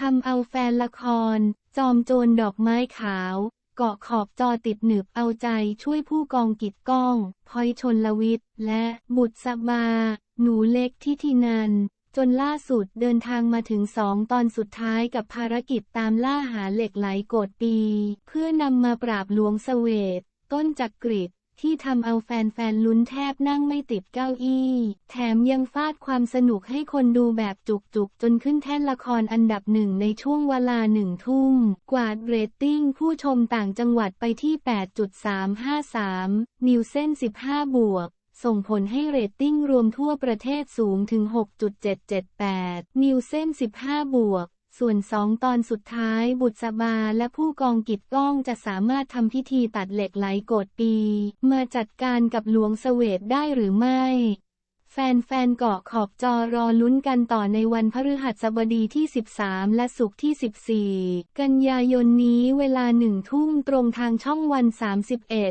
ทำเอาแฟนละคร จอมโจรดอกไม้ขาว เกาะขอบจอติดหนึบเอาใจช่วยผู้กองกิจก้องพลอยชนลวิทย์และบุตรสบา หนูเล็กทิตินัน จนล่าสุดเดินทางมาถึงสองตอนสุดท้ายกับภารกิจตามล่าหาเหล็กไหลโกดปี เพื่อนำมาปราบหลวงเสวตต้นจักกริด ที่ทำเอาแฟนๆลุ้นแทบนั่งไม่ติดเก้าอี้ แถมยังฟาดความสนุกให้คนดูแบบจุกๆ จนขึ้นแท่นละครอันดับหนึ่งในช่วงเวลาหนึ่งทุ่ม กวาดเรตติ้งผู้ชมต่างจังหวัดไปที่ 8.353 นิวเส้น 15 บวกส่งผลให้เรตติ้งรวมทั่วประเทศสูงถึง 6.778 นิวเส้น 15 บวก ส่วนสองตอนสุดท้ายบุษบาและผู้กองกิจก้องจะสามารถทำพิธีตัดเหล็กไหลโกดปี มาจัดการกับหลวงเสวตได้หรือไม่ แฟนๆเกาะขอบจอรอลุ้นกันต่อในวันพฤหัสบดีที่ 13 และศุกร์ที่ 14 กันยายนนี้เวลาหนึ่งทุ่มตรงทางช่องวัน 31